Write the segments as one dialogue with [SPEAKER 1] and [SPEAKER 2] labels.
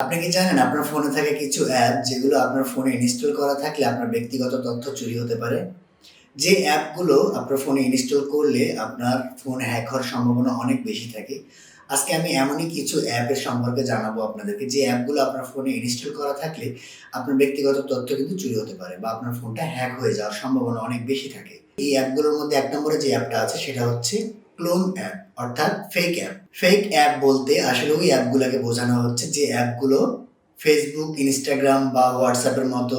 [SPEAKER 1] আপনি কি জানেন, আপনার ফোনে থাকে কিছু অ্যাপ যেগুলো আপনার ফোনে ইনস্টল করা থাকলে আপনার ব্যক্তিগত তথ্য চুরি হতে পারে? যে অ্যাপগুলো আপনার ফোনে ইনস্টল করলে আপনার ফোন হ্যাক হওয়ার সম্ভাবনা অনেক বেশি থাকে। আজকে আমি এমনই কিছু অ্যাপের সম্পর্কে জানাব আপনাদেরকে। যে অ্যাপগুলো আপনার ফোনে ইনস্টল করা থাকলে আপনার ব্যক্তিগত তথ্য কিন্তু চুরি হতে পারে বা আপনার ফোনটা হ্যাক হয়ে যাওয়ার সম্ভাবনা অনেক বেশি থাকে। এই অ্যাপগুলোর মধ্যে এক নম্বরে যে অ্যাপটা আছে সেটা হচ্ছে ক্লোন অ্যাপ, অর্থাৎ ফেক অ্যাপ ফেক অ্যাপ বলতে আসলে ওই অ্যাপগুলোকে বোঝানো হচ্ছে যে অ্যাপগুলো ফেসবুক ইনস্টাগ্রাম বা হোয়াটসঅ্যাপের মতো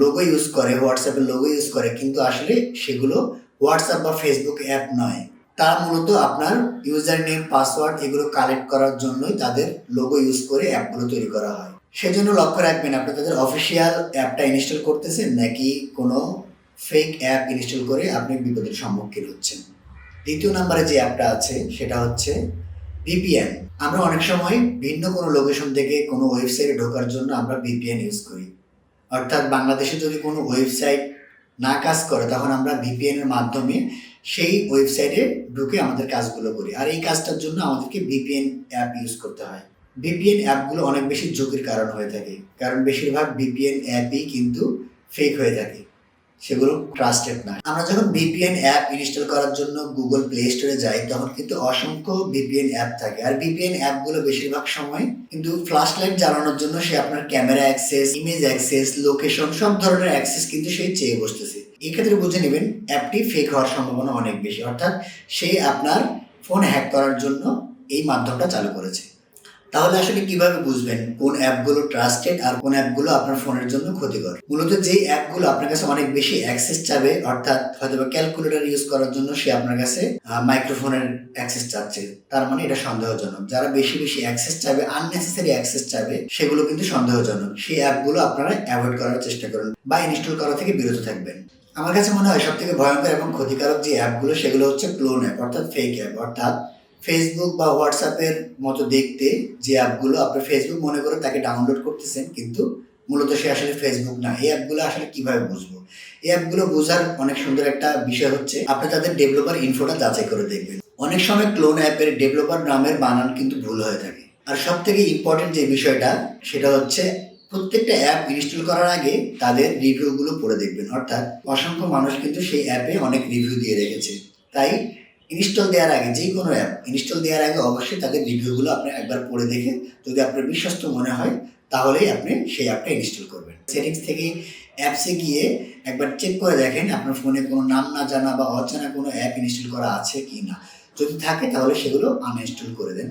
[SPEAKER 1] লোগো ইউজ করে হোয়াটসঅ্যাপের লোগো ইউজ করে, কিন্তু আসলে সেগুলো হোয়াটসঅ্যাপ বা ফেসবুক অ্যাপ নয়। তারা মূলত আপনার ইউজার নেম পাসওয়ার্ড এগুলো কালেক্ট করার জন্যই তাদের লোগো ইউজ করে অ্যাপগুলো তৈরি করা হয়। সেজন্য লক্ষ্য রাখবেন, আপনি তাদের অফিসিয়াল অ্যাপটা ইনস্টল করতেছেন নাকি কোনো ফেক অ্যাপ ইনস্টল করে আপনি বিপদের সম্মুখীন হচ্ছেন। দ্বিতীয় নাম্বারে যে অ্যাপটা আছে, সেটা হচ্ছে ভিপিএন আমরা অনেক সময় ভিন্ন কোনো লোকেশন থেকে কোনো ওয়েবসাইটে ঢোকার জন্য আমরা ভিপিএন ইউজ করি। অর্থাৎ বাংলাদেশে যদি কোনো ওয়েবসাইট না কাজ করে, তখন আমরা ভিপিএন এর মাধ্যমে সেই ওয়েবসাইটে ঢুকে আমাদের কাজগুলো করি। আর এই কাজটার জন্য আমাদেরকে ভিপিএন অ্যাপ ইউজ করতে হয়। ভিপিএন অ্যাপগুলো অনেক বেশি ঝুঁকির কারণ হয়ে থাকে। কারণ বেশিরভাগ ভিপিএন অ্যাপই কিন্তু ফেক হয়ে থাকে। সেগুলো ট্রাস্টেড না। আমরা যখন ভিপিএন অ্যাপ ইনস্টল করার জন্য গুগল প্লে স্টোরে যাই, তখন কিন্তু অসংখ্য ভিপিএন অ্যাপ থাকে। আর ভিপিএন অ্যাপগুলো বেশিরভাগ সময় কিন্তু ফ্ল্যাশ লাইট জ্বালানোর জন্য সে আপনার camera access image access location সব ধরনের অ্যাক্সেস কিন্তু সে চেয়ে বসতেছে। এই ক্ষেত্রে বুঝে নেবেন অ্যাপটি ফেক হওয়ার সম্ভাবনা অনেক বেশি। অর্থাৎ সে আপনার ফোন হ্যাক করার জন্য এই মাধ্যমটা চালু করেছে। তাহলে আসলে কীভাবে বুঝবেন কোন অ্যাপগুলো ট্রাস্টেড আর কোন অ্যাপগুলো আপনার ফোনের জন্য ক্ষতিকর? মূলত যেই অ্যাপগুলো আপনার কাছে অনেক বেশি অ্যাক্সেস চাবে, অর্থাৎ হয়তো ক্যালকুলেটর ইউজ করার জন্য সে আপনার কাছে মাইক্রোফোনের অ্যাক্সেস চাচ্ছে, তার মানে এটা সন্দেহজনক। যারা বেশি বেশি অ্যাক্সেস চাবে আননেসেসারি অ্যাক্সেস চাবে, সেগুলো কিন্তু সন্দেহজনক। সেই অ্যাপগুলো আপনারা অ্যাভয়েড করার চেষ্টা করুন বা ইনস্টল করা থেকে বিরত থাকবেন। আমার কাছে মনে হয় সব থেকে ভয়ঙ্কর এবং ক্ষতিকারক যে অ্যাপগুলো, সেগুলো হচ্ছে ক্লোন অ্যাপ অর্থাৎ ফেক অ্যাপ অর্থাৎ ফেসবুক বা হোয়াটসঅ্যাপের মতো দেখতে যে অ্যাপগুলো আপনি ফেসবুক মনে করে তাকে ডাউনলোড করতেছেন, কিন্তু মূলত সে আসলে ফেসবুক না। এই অ্যাপগুলো আসলে কীভাবে বুঝব? এই অ্যাপগুলো বোঝার অনেক সুন্দর একটা বিষয় হচ্ছে, আপনি তাদের ডেভেলপার ইনফোটা যাচাই করে দেখবেন। অনেক সময় ক্লোন অ্যাপের ডেভেলপার নামের বানান কিন্তু ভুল হয়ে থাকে। আর সব থেকে ইম্পর্টেন্ট যে বিষয়টা, সেটা হচ্ছে প্রত্যেকটা অ্যাপ ইনস্টল করার আগে তাদের রিভিউগুলো পড়ে দেখবেন। অর্থাৎ অসংখ্য মানুষ কিন্তু সেই অ্যাপে অনেক রিভিউ দিয়ে রেখেছে। তাই ইনস্টল দেওয়ার আগে যে কোনো অ্যাপ ইনস্টল দেওয়ার আগে অবশ্যই তাদের রিভিউগুলো আপনি একবার পড়ে দেখে যদি আপনার বিশ্বস্ত মনে হয়, তাহলেই আপনি সেই অ্যাপটা ইনস্টল করবেন। সেটিংস থেকে অ্যাপসে গিয়ে একবার চেক করে দেখেন আপনার ফোনে কোনো নাম না জানা বা অচেনা কোনো অ্যাপ ইনস্টল করা আছে কি না যদি থাকে তাহলে সেগুলো আনইনস্টল করে দেন।